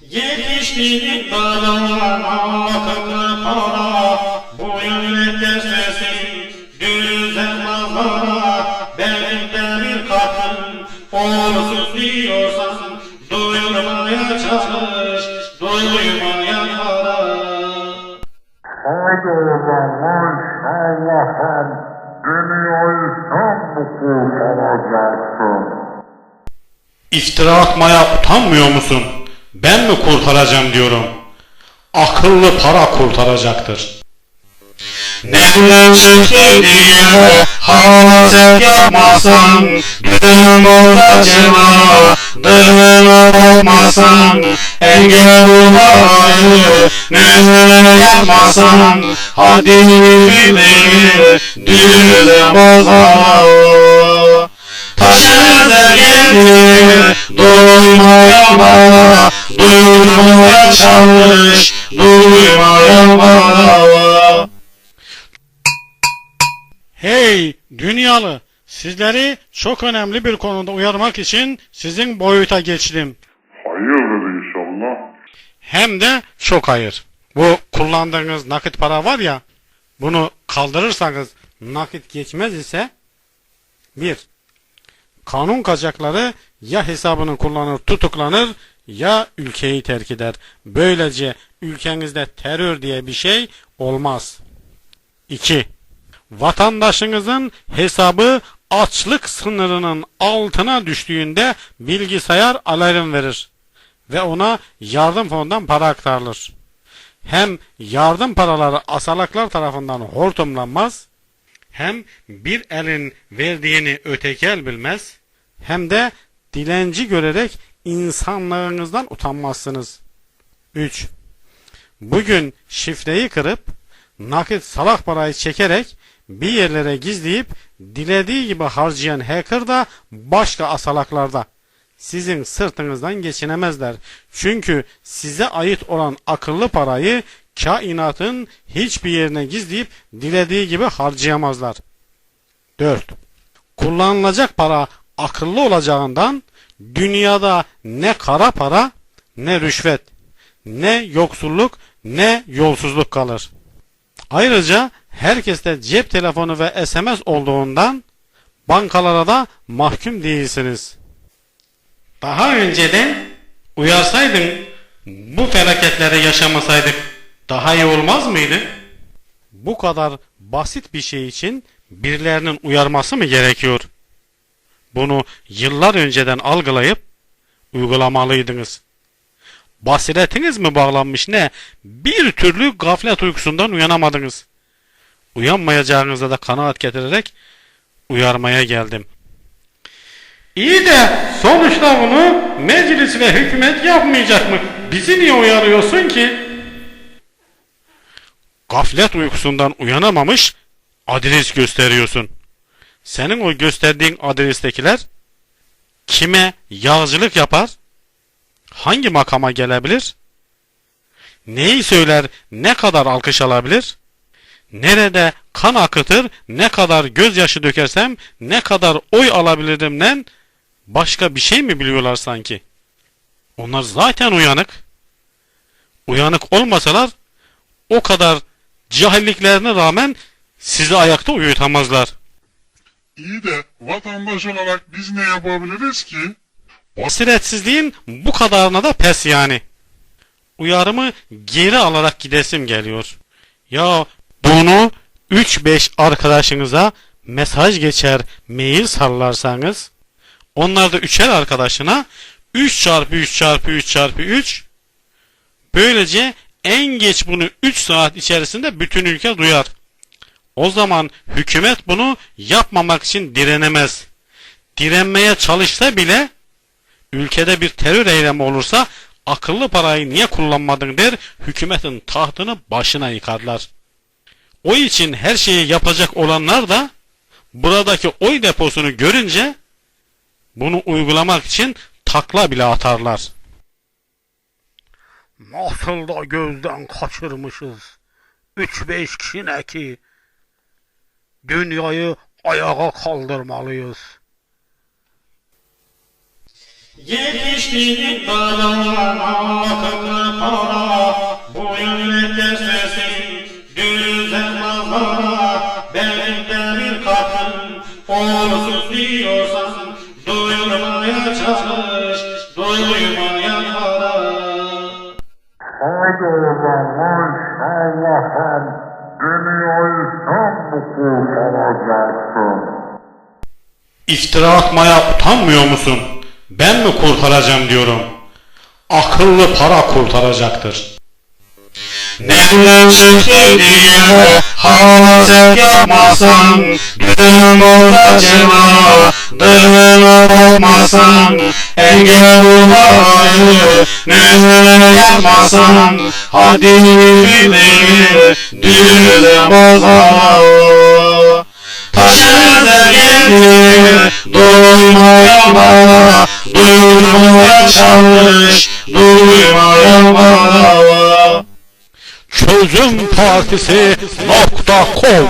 Yetiştiğin dağlara akıllı para Bu yönette sesin düzelmezlara Benim de bir kapım olsun diyorsan Duyurmaya çalış, duymaya yara Hadi o zaman Allah'ım dünyayı sen mi kurtaracaksın? İftira atmaya utanmıyor musun? Ben mi kurtaracağım diyorum. Akıllı para kurtaracaktır. Ne diye hazır yapmasan Düğün olacağına Dırın olmasan Engel olayı Ne yapmasan Hadi beni Düğün bozar Taşını getir, çalış, duymaya bak. Hey dünyalı, sizleri çok önemli bir konuda uyarmak için sizin boyuta geçtim. Hayırdır inşallah. Hem de çok hayır. Bu kullandığınız nakit para var ya, bunu kaldırırsanız nakit geçmez ise bir, kanun kaçakları ya hesabını kullanır tutuklanır ya ülkeyi terk eder. Böylece ülkenizde terör diye bir şey olmaz. 2. Vatandaşınızın hesabı açlık sınırının altına düştüğünde bilgisayar alarm verir ve ona yardım fonundan para aktarılır. Hem yardım paraları asalaklar tarafından hortumlanmaz, hem bir elin verdiğini öteki el bilmez, hem de dilenci görerek insanlığınızdan utanmazsınız. 3. Bugün şifreyi kırıp nakit salak parayı çekerek bir yerlere gizleyip dilediği gibi harcayan hacker da başka asalaklarda. Sizin sırtınızdan geçinemezler. Çünkü size ait olan akıllı parayı kainatın hiçbir yerine gizleyip dilediği gibi harcayamazlar. 4. Kullanılacak para akıllı olacağından dünyada ne kara para ne rüşvet ne yoksulluk ne yolsuzluk kalır. Ayrıca herkeste cep telefonu ve SMS olduğundan bankalara da mahkum değilsiniz. Daha önceden uyarsaydın bu felaketleri yaşamasaydık daha iyi olmaz mıydı? Bu kadar basit bir şey için birilerinin uyarması mı gerekiyor? Bunu yıllar önceden algılayıp uygulamalıydınız. Basiretiniz mi bağlanmış ne? Bir türlü gaflet uykusundan uyanamadınız. Uyanmayacağınıza da kanaat getirerek uyarmaya geldim. İyi de sonuçta bunu meclis ve hükümet yapmayacak mı? Bizi niye uyarıyorsun ki? Gaflet uykusundan uyanamamış adres gösteriyorsun. Senin o gösterdiğin adrestekiler kime yağcılık yapar? Hangi makama gelebilir? Neyi söyler, ne kadar alkış alabilir? Nerede kan akıtır, ne kadar gözyaşı dökersem, ne kadar oy alabilirimden başka bir şey mi biliyorlar sanki? Onlar zaten uyanık. Uyanık olmasalar o kadar cahilliklerine rağmen sizi ayakta uyutamazlar. İyi de vatandaş olarak biz ne yapabiliriz ki? Basiretsizliğin bu kadarına da pes yani. Uyarımı geri alarak gidesim geliyor. Ya bunu 3-5 arkadaşınıza mesaj geçer, mail sallarsanız onlar da üçer arkadaşına 3 çarpı 3 çarpı 3 çarpı 3 böylece en geç bunu 3 saat içerisinde bütün ülke duyar. O zaman hükümet bunu yapmamak için direnemez. Direnmeye çalışsa bile ülkede bir terör eylemi olursa akıllı parayı niye kullanmadın der hükümetin tahtını başına yıkarlar. O için her şeyi yapacak olanlar da buradaki oy deposunu görünce bunu uygulamak için takla bile atarlar. Nasıl da gözden kaçırmışız. 3-5 kişi ne ki? Dünyayı ayağa kaldırmalıyız. Yetiştiğin dağlarına akıllı para Bu yürekte sesin düzen manzara Benim de bir kapım olsun diyorsan Duyurmaya çalış, duymaya para Hadi o zaman Allah'ım İftira atmaya utanmıyor musun? Ben mi kurtaracağım diyorum. Akıllı para kurtaracaktır. Ne çıktı diye hazet yapmasan Düzen olacağına dırmına bakmasan Engel olayı ne yapmasan Hadi değil düzen bozar Taşını gelir Duymaya bana Duymaya çalış Duymaya bana Çözüm Partisi nokta com